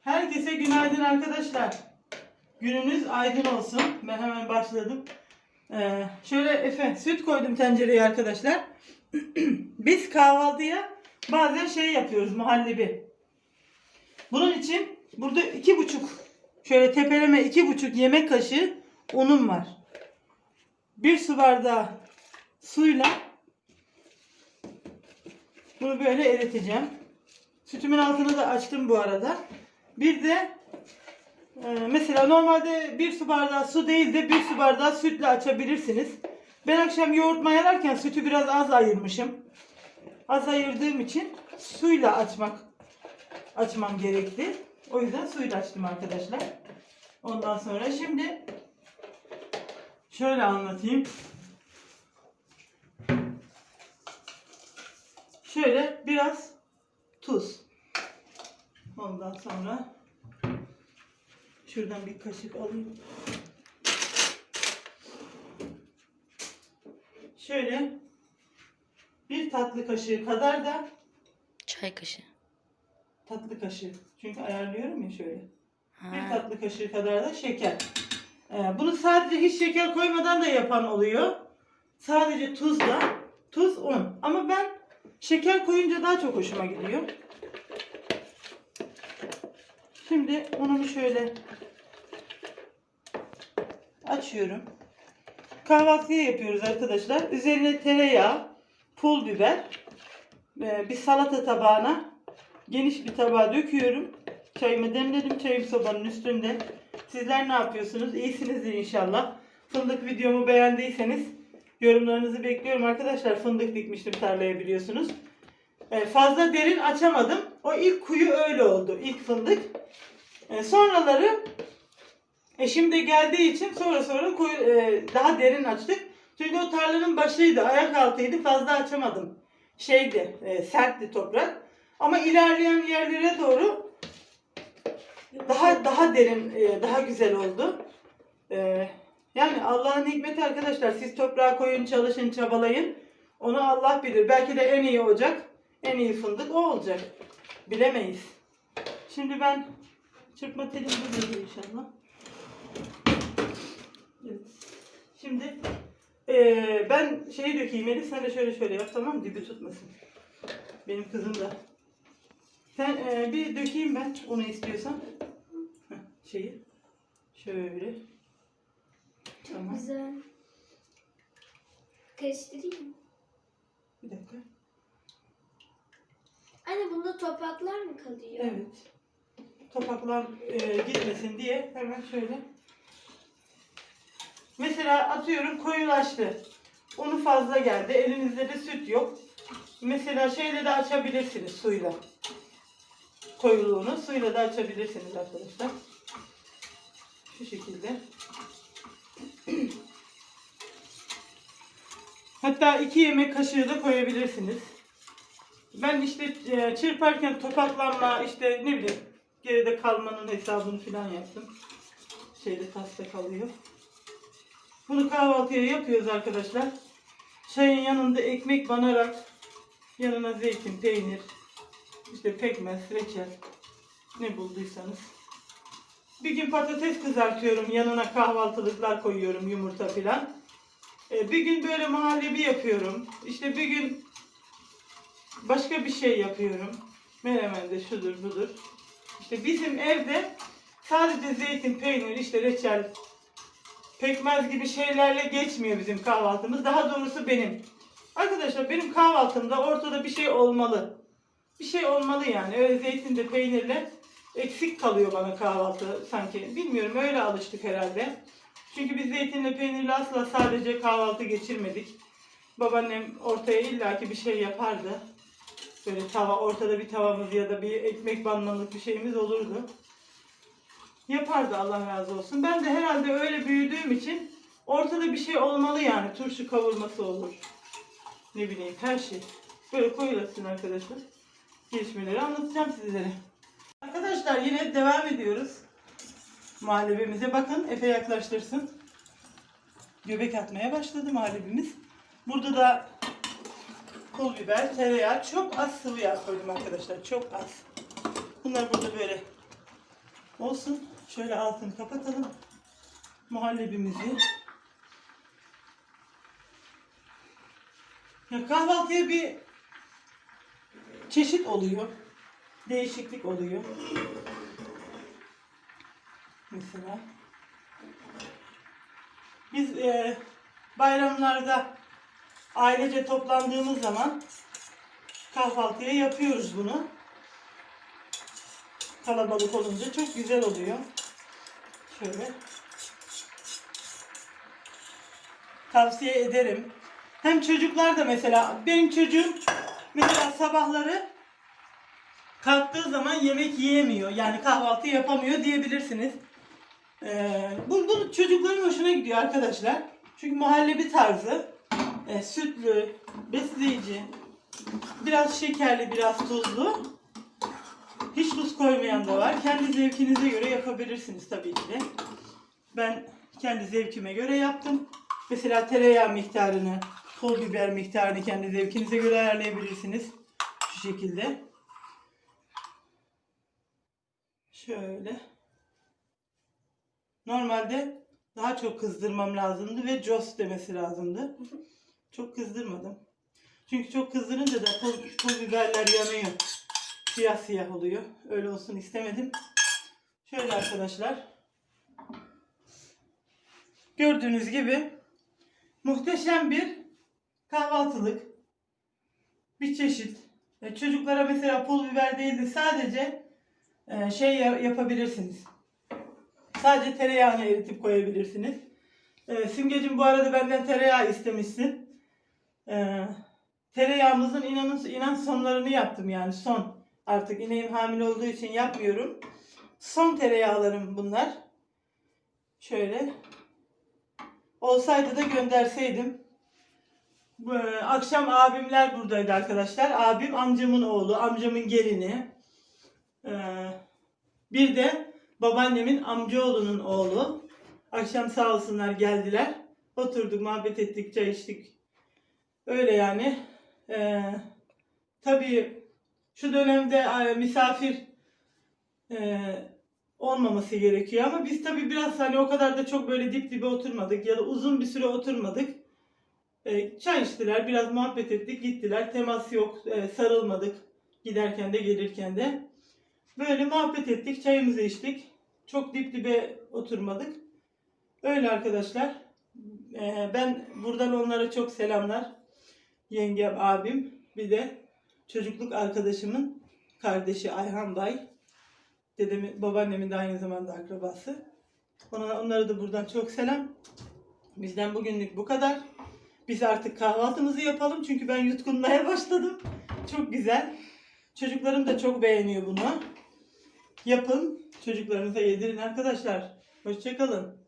Herkese günaydın arkadaşlar. Gününüz aydın olsun. Ben hemen başladım. Ee, şöyle Efe süt koydum tencereye arkadaşlar. Biz kahvaltıya bazen şey yapıyoruz muhallebi. Bunun için burada iki buçuk şöyle tepeleme iki buçuk yemek kaşığı unum var. Bir su bardağı suyla bunu böyle eriteceğim. Sütümün altını da açtım bu arada. Bir de e, mesela normalde bir su bardağı su değil de bir su bardağı sütle açabilirsiniz. Ben akşam yoğurt mayalarken sütü biraz az ayırmışım. Az ayırdığım için suyla açmak açmam gerekti. O yüzden suyla açtım arkadaşlar. Ondan sonra şimdi şöyle anlatayım. Şöyle biraz tuz. Ondan sonra şuradan bir kaşık alayım. Şöyle bir tatlı kaşığı kadar da Çay kaşığı. tatlı kaşığı. Çünkü ayarlıyorum ya şöyle. Bir Ha. tatlı kaşığı kadar da şeker. Ee, bunu sadece hiç şeker koymadan da yapan oluyor. Sadece tuzla, tuz, un. Ama ben şeker koyunca daha çok hoşuma gidiyor. Şimdi unumu şöyle açıyorum. Kahvaltıya yapıyoruz arkadaşlar. Üzerine tereyağı, pul biber, e, bir salata tabağına geniş bir tabağa döküyorum. Çayımı demledim. Çayım sobanın üstünde. Sizler ne yapıyorsunuz? İyisinizdir inşallah. Fındık videomu beğendiyseniz yorumlarınızı bekliyorum arkadaşlar. Fındık dikmiştim tarlaya biliyorsunuz. E, fazla derin açamadım. O ilk kuyu öyle oldu. İlk fındık. E, sonraları eşim de geldiği için sonra sonra kuyu, e, daha derin açtık. Çünkü o tarlanın başıydı. Ayak altıydı. Fazla açamadım. Şeydi. sertti toprak. Ama ilerleyen yerlere doğru daha daha derin, daha güzel oldu. Yani Allah'ın hikmeti arkadaşlar. Siz toprağa koyun, çalışın, çabalayın. Onu Allah bilir. Belki de en iyi ocak, en iyi fındık o olacak. Bilemeyiz. Şimdi ben çırpma telim burada inşallah. Evet. Şimdi e, ben şeyi dökeyim Elif. Sen de şöyle şöyle yap tamam mı? Dibi tutmasın. Benim kızım da. Sen e, bir dökeyim ben onu istiyorsan. Heh, şeyi. Şöyle. Tamam. Güzel. Karıştırayım mı? Bir dakika. Anne bunda topraklar mı kalıyor? Evet. Topaklar e, gitmesin diye hemen şöyle. Mesela atıyorum koyulaştı. Unu fazla geldi. Elinizde de süt yok. Mesela şeyle de açabilirsiniz suyla. Koyuluğunu suyla da açabilirsiniz arkadaşlar. Şu şekilde. Hatta iki yemek kaşığı da koyabilirsiniz. Ben işte e, çırparken topaklanma işte ne bileyim geride kalmanın hesabını falan yaptım. Şeyde tasta kalıyor. Bunu kahvaltıya yapıyoruz arkadaşlar. Çayın yanında ekmek banarak yanına zeytin, peynir, işte pekmez, reçel ne bulduysanız. Bir gün patates kızartıyorum. Yanına kahvaltılıklar koyuyorum. Yumurta filan. E, bir gün böyle muhallebi yapıyorum. İşte bir gün başka bir şey yapıyorum. Menemen de şudur budur. İşte bizim evde sadece zeytin, peynir, işte reçel, pekmez gibi şeylerle geçmiyor bizim kahvaltımız. Daha doğrusu benim. Arkadaşlar benim kahvaltımda ortada bir şey olmalı. Bir şey olmalı yani. Öyle zeytin de peynirle eksik kalıyor bana kahvaltı sanki. Bilmiyorum öyle alıştık herhalde. Çünkü biz zeytinle peynirle asla sadece kahvaltı geçirmedik. Babaannem ortaya illaki bir şey yapardı. Böyle tava, ortada bir tavamız ya da bir ekmek banmalık bir şeyimiz olurdu. Yapardı Allah razı olsun. Ben de herhalde öyle büyüdüğüm için ortada bir şey olmalı yani. Turşu kavurması olur. Ne bileyim her şey. Böyle koyulasın arkadaşlar. Gelişmeleri anlatacağım sizlere. Arkadaşlar yine devam ediyoruz. Muhallebimize bakın. Efe yaklaştırsın. Göbek atmaya başladı muhallebimiz. Burada da pul biber, tereyağı, çok az sıvı yağ koydum arkadaşlar. Çok az. Bunlar burada böyle Olsun. Şöyle altını kapatalım. Muhallebimizi. Ya kahvaltıya bir çeşit oluyor. Değişiklik oluyor. Mesela. Biz e, bayramlarda ailece toplandığımız zaman kahvaltıya yapıyoruz bunu. Kalabalık olunca çok güzel oluyor. Şöyle. Tavsiye ederim. Hem çocuklar da mesela benim çocuğum mesela sabahları kalktığı zaman yemek yiyemiyor. Yani kahvaltı yapamıyor diyebilirsiniz. Ee, bu, bu çocukların hoşuna gidiyor arkadaşlar. Çünkü muhallebi tarzı, e, sütlü, besleyici, biraz şekerli, biraz tuzlu. Hiç tuz koymayan da var. Kendi zevkinize göre yapabilirsiniz tabii ki de. Ben kendi zevkime göre yaptım. Mesela tereyağı miktarını, pul biber miktarını kendi zevkinize göre ayarlayabilirsiniz. Şu şekilde. Şöyle. Normalde daha çok kızdırmam lazımdı ve Jos demesi lazımdı. Çok kızdırmadım. Çünkü çok kızdırınca da pul, pul biberler yanıyor. Siyah siyah oluyor. Öyle olsun istemedim. Şöyle arkadaşlar. Gördüğünüz gibi muhteşem bir kahvaltılık. Bir çeşit. E, Çocuklara mesela pul biber değil de sadece e, şey ya- yapabilirsiniz. Sadece tereyağını eritip koyabilirsiniz. E, Simgecim bu arada benden tereyağı istemişsin. E, tereyağımızın inanın inan sonlarını yaptım yani son. Artık ineğim hamile olduğu için yapmıyorum. Son tereyağlarım bunlar. Şöyle. Olsaydı da gönderseydim. E, akşam abimler buradaydı arkadaşlar. Abim amcamın oğlu, amcamın gelini. E, bir de babaannemin amcaoğlunun oğlu. Akşam sağ olsunlar geldiler. Oturduk, muhabbet ettik, çay içtik. Öyle yani. E, tabii şu dönemde e, misafir e, olmaması gerekiyor ama biz tabii biraz hani o kadar da çok böyle dip dibe oturmadık ya da uzun bir süre oturmadık. E, çay içtiler, biraz muhabbet ettik, gittiler. Temas yok, e, sarılmadık giderken de gelirken de. Böyle muhabbet ettik, çayımızı içtik. Çok dip dibe oturmadık. Öyle arkadaşlar. E, ben buradan onlara çok selamlar. Yengem, abim, bir de çocukluk arkadaşımın kardeşi Ayhan Bay. Dedemin, babaannemin de aynı zamanda akrabası. Ona, onlara da buradan çok selam. Bizden bugünlük bu kadar. Biz artık kahvaltımızı yapalım çünkü ben yutkunmaya başladım. Çok güzel. Çocuklarım da çok beğeniyor bunu. Yapın. Çocuklarınıza yedirin arkadaşlar. Hoşçakalın.